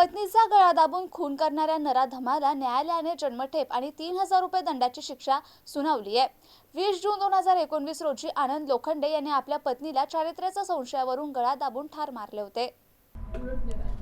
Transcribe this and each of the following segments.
पत्नीचा गळा दाबून खून करणाऱ्या नराधमाला न्यायालयाने जन्मठेप आणि तीन हजार रुपये दंडाची शिक्षा सुनावली आहे. वीस जून दोन हजार एकोणवीस रोजी आनंद लोखंडे यांनी आपल्या पत्नीला चारित्र्याच्या संशयावरून गळा दाबून ठार मारले होते.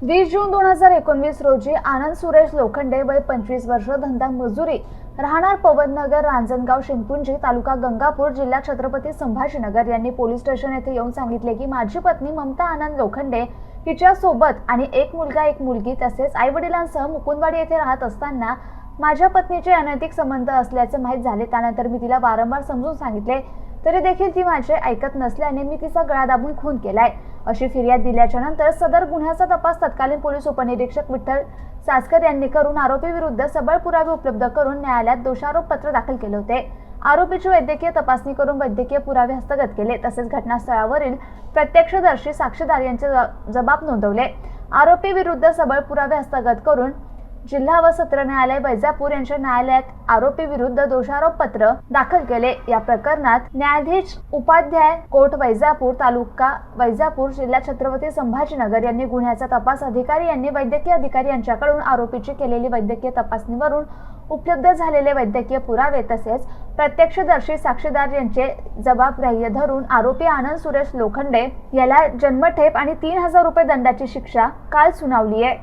वीस जून दोन हजार एकोणवीस रोजी आनंद सुरेश लोखंडे वय पंचवीस वर्ष धंदा मजुरी राहणार पवननगर रांजणगाव शिंपुंजी तालुका गंगापूर जिल्हा छत्रपती संभाजीनगर यांनी पोलीस स्टेशन येथे येऊन सांगितले की माझी पत्नी ममता आनंद लोखंडे हिच्या सोबत आणि एक मुलगा एक मुलगी तसेच आई वडिलांसह मुकुंदवाडी येथे राहत असताना माझ्या पत्नीचे अनैतिक संबंध असल्याचे माहीत झाले. त्यानंतर मी तिला वारंवार समजून सांगितले तरी देखील ती माझे ऐकत नसल्याने मी तिचा गळा दाबून खून केलाय. अशी फिर्याद दिल्याच्या नंतर सदर गुन्ह्याचा तपास तत्कालीन पोलीस उपनिरीक्षक विठ्ठल सासकर यांनी करून आरोपी विरुद्ध सबळ पुरावे उपलब्ध करून न्यायालयात दोषारोप पत्र दाखल केले होते. आरोपीची वैद्यकीय तपासणी करून वैद्यकीय पुरावे हस्तगत केले. तसेच घटनास्थळावरील प्रत्यक्षदर्शी साक्षीदार यांचे जबाब नोंदवले. आरोपी विरुद्ध सबळ पुरावे हस्तगत करून जिल्हा व सत्र न्यायालय वैजापूर यांच्या न्यायालयात आरोपी विरुद्ध दोषारोप पत्र दाखल केले. या प्रकरणात न्यायाधीश उपाध्याय कोर्ट वैजापूर तालुका वैजापूर जिल्हा छत्रपती संभाजीनगर यांनी गुन्ह्याचा तपास अधिकारी यांनी वैद्यकीय अधिकारी यांच्याकडून आरोपीची केलेली वैद्यकीय तपासणीवरून उपलब्ध झालेले वैद्यकीय पुरावे तसेच प्रत्यक्षदर्शी साक्षीदार यांचे जबाबग्राह्य धरून आरोपी आनंद सुरेश लोखंडे याला जन्मठेप आणि तीन हजार रुपये दंडाची शिक्षा काल सुनावली आहे.